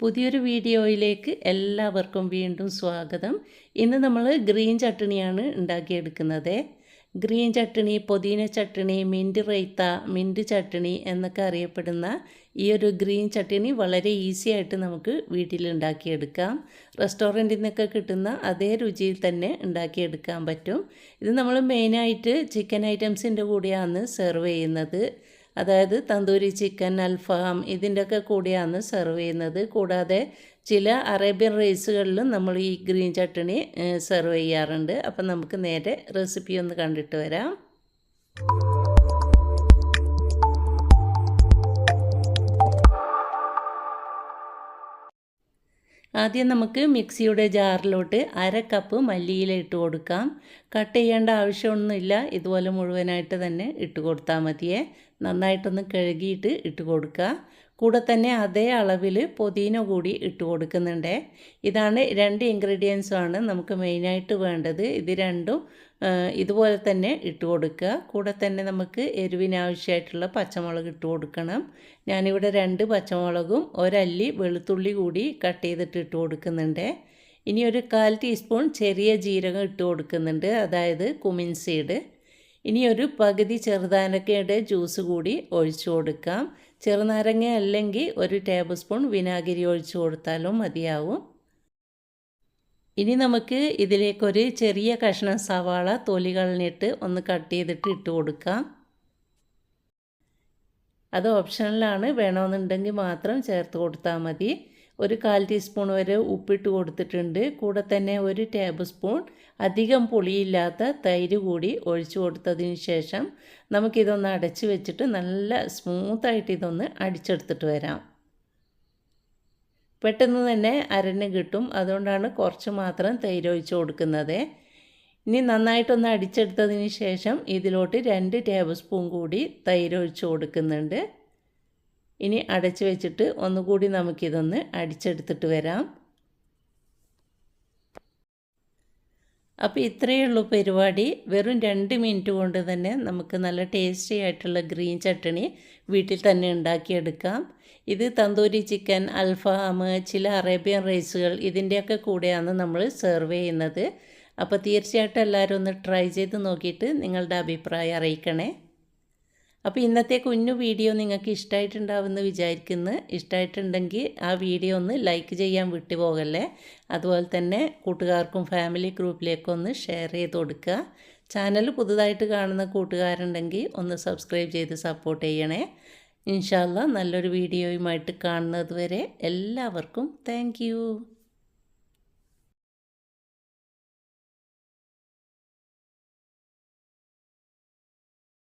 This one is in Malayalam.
പുതിയൊരു വീഡിയോയിലേക്ക് എല്ലാവർക്കും വീണ്ടും സ്വാഗതം. ഇന്ന് നമ്മൾ ഗ്രീൻ ചട്ടണിയാണ് ഉണ്ടാക്കിയെടുക്കുന്നത്. ഗ്രീൻ ചട്ടണി പുതിന ചട്ടണി മിന്റ് റൈത്ത മിന്റ് ചട്ടണി എന്നൊക്കെ അറിയപ്പെടുന്ന ഈ ഒരു ഗ്രീൻ ചട്ടണി വളരെ ഈസി ആയിട്ട് നമുക്ക് വീട്ടിൽ ഉണ്ടാക്കിയെടുക്കാം. റെസ്റ്റോറന്റിൽ നിന്നൊക്കെ കിട്ടുന്ന അതേ രുചിയിൽ തന്നെ ഉണ്ടാക്കിയെടുക്കാൻ പറ്റും. ഇത് നമ്മൾ മെയിനായിട്ട് ചിക്കൻ ഐറ്റംസിന്റെ കൂടെയാണ് സെർവ് ചെയ്യുന്നത്. അതായത് തന്തൂരി ചിക്കൻ അൽഫാം ഇതിന്റെയൊക്കെ കൂടിയാണ് സെർവ് ചെയ്യുന്നത്. കൂടാതെ ചില അറേബ്യൻ റൈസുകളിലും നമ്മൾ ഈ ഗ്രീൻ ചട്ടണി സെർവ് ചെയ്യാറുണ്ട്. അപ്പം നമുക്ക് നേരെ റെസിപ്പി ഒന്ന് കണ്ടിട്ട് വരാം. ആദ്യം നമുക്ക് മിക്സിയുടെ ജാറിലോട്ട് അര കപ്പ് മല്ലിയില ഇട്ട് കൊടുക്കാം. കട്ട് ചെയ്യേണ്ട ആവശ്യമൊന്നുമില്ല. ഇതുപോലെ മുഴുവനായിട്ട് തന്നെ ഇട്ട് കൊടുത്താൽ മതിയേ. നന്നായിട്ടൊന്ന് കഴുകിയിട്ട് ഇട്ട് കൊടുക്കുക. കൂടെ തന്നെ അതേ അളവിൽ പൊതീന കൂടി ഇട്ട് കൊടുക്കുന്നുണ്ട്. ഇതാണ് രണ്ട് ഇൻഗ്രീഡിയൻസുമാണ് നമുക്ക് മെയിനായിട്ട് വേണ്ടത്. ഇത് രണ്ടും ഇതുപോലെ തന്നെ ഇട്ട് കൊടുക്കുക. കൂടെ തന്നെ നമുക്ക് എരിവിനാവശ്യമായിട്ടുള്ള പച്ചമുളക് ഇട്ട് കൊടുക്കണം. ഞാനിവിടെ രണ്ട് പച്ചമുളകും ഒരല്ലി വെളുത്തുള്ളി കൂടി കട്ട് ചെയ്തിട്ട് ഇട്ട് കൊടുക്കുന്നുണ്ട്. ഇനി ഒരു കാൽ ടീസ്പൂൺ ചെറിയ ജീരകം ഇട്ട് കൊടുക്കുന്നുണ്ട് അതായത് കുമിൻ സീഡ് ഇനി ഒരു പകുതി ചെറുതാനക്കയുടെ ജ്യൂസ് കൂടി ഒഴിച്ചു കൊടുക്കാം. ചെറുനാരങ്ങ അല്ലെങ്കിൽ ഒരു ടേബിൾ സ്പൂൺ വിനാഗിരി ഒഴിച്ച് കൊടുത്താലും മതിയാവും. ഇനി നമുക്ക് ഇതിലേക്കൊരു ചെറിയ കഷ്ണം സവാള തൊലി കളഞ്ഞിട്ട് ഒന്ന് കട്ട് ചെയ്തിട്ട് ഇട്ട് കൊടുക്കാം. അത് ഓപ്ഷനിലാണ് വേണമെന്നുണ്ടെങ്കിൽ മാത്രം ചേർത്ത് കൊടുത്താൽ മതി. ഒരു കാൽ ടീസ്പൂൺ വരെ ഉപ്പിട്ട് കൊടുത്തിട്ടുണ്ട്. കൂടെ തന്നെ ഒരു ടേബിൾ സ്പൂൺ അധികം പുളിയില്ലാത്ത തൈര് കൂടി ഒഴിച്ചു കൊടുത്തതിന് ശേഷം നമുക്കിതൊന്ന് അടച്ച് വെച്ചിട്ട് നല്ല സ്മൂത്തായിട്ട് ഇതൊന്ന് അടിച്ചെടുത്തിട്ട് വരാം. പെട്ടെന്ന് തന്നെ അരഞ്ഞ് കിട്ടും. അതുകൊണ്ടാണ് കുറച്ച് മാത്രം തൈര് ഒഴിച്ച് കൊടുക്കുന്നത്. ഇനി നന്നായിട്ടൊന്ന് അടിച്ചെടുത്തതിന് ശേഷം ഇതിലോട്ട് രണ്ട് ടേബിൾ സ്പൂൺ കൂടി തൈര് ഒഴിച്ച് കൊടുക്കുന്നുണ്ട്. ഇനി അടച്ചു വെച്ചിട്ട് ഒന്നുകൂടി നമുക്കിതൊന്ന് അടിച്ചെടുത്തിട്ട് വരാം. അപ്പോൾ ഇത്രയേ ഉള്ളൂ പരിപാടി. വെറും രണ്ട് മിനിറ്റ് കൊണ്ട് തന്നെ നമുക്ക് നല്ല ടേസ്റ്റി ആയിട്ടുള്ള ഗ്രീൻ ചട്ടണി വീട്ടിൽ തന്നെ ഉണ്ടാക്കിയെടുക്കാം. ഇത് തന്തൂരി ചിക്കൻ അൽഫാം ചില അറേബ്യൻ റൈസുകൾ ഇതിന്റെയൊക്കെ കൂടെയാണ് നമ്മൾ സെർവ് ചെയ്യുന്നത്. അപ്പോൾ തീർച്ചയായിട്ടും എല്ലാവരും ഒന്ന് ട്രൈ ചെയ്ത് നോക്കിയിട്ട് നിങ്ങളുടെ അഭിപ്രായം അറിയിക്കണേ. അപ്പോൾ ഇന്നത്തെ കുഞ്ഞു വീഡിയോ നിങ്ങൾക്ക് ഇഷ്ടമായിട്ടുണ്ടാവുമെന്ന് വിചാരിക്കുന്നു. ഇഷ്ടമായിട്ടുണ്ടെങ്കിൽ ആ വീഡിയോ ഒന്ന് ലൈക്ക് ചെയ്യാൻ വിട്ടുപോകല്ലേ? അതുപോലെ തന്നെ കൂട്ടുകാർക്കും ഫാമിലി ഗ്രൂപ്പിലേക്കും ഒന്ന് ഷെയർ ചെയ്ത് കൊടുക്കുക. ചാനൽ പുതുതായിട്ട് കാണുന്ന കൂട്ടുകാരുണ്ടെങ്കിൽ ഒന്ന് സബ്സ്ക്രൈബ് ചെയ്ത് സപ്പോർട്ട് ചെയ്യണേ. ഇൻഷാല്ല നല്ലൊരു വീഡിയോയുമായിട്ട് കാണുന്നത് വരെ എല്ലാവർക്കും താങ്ക്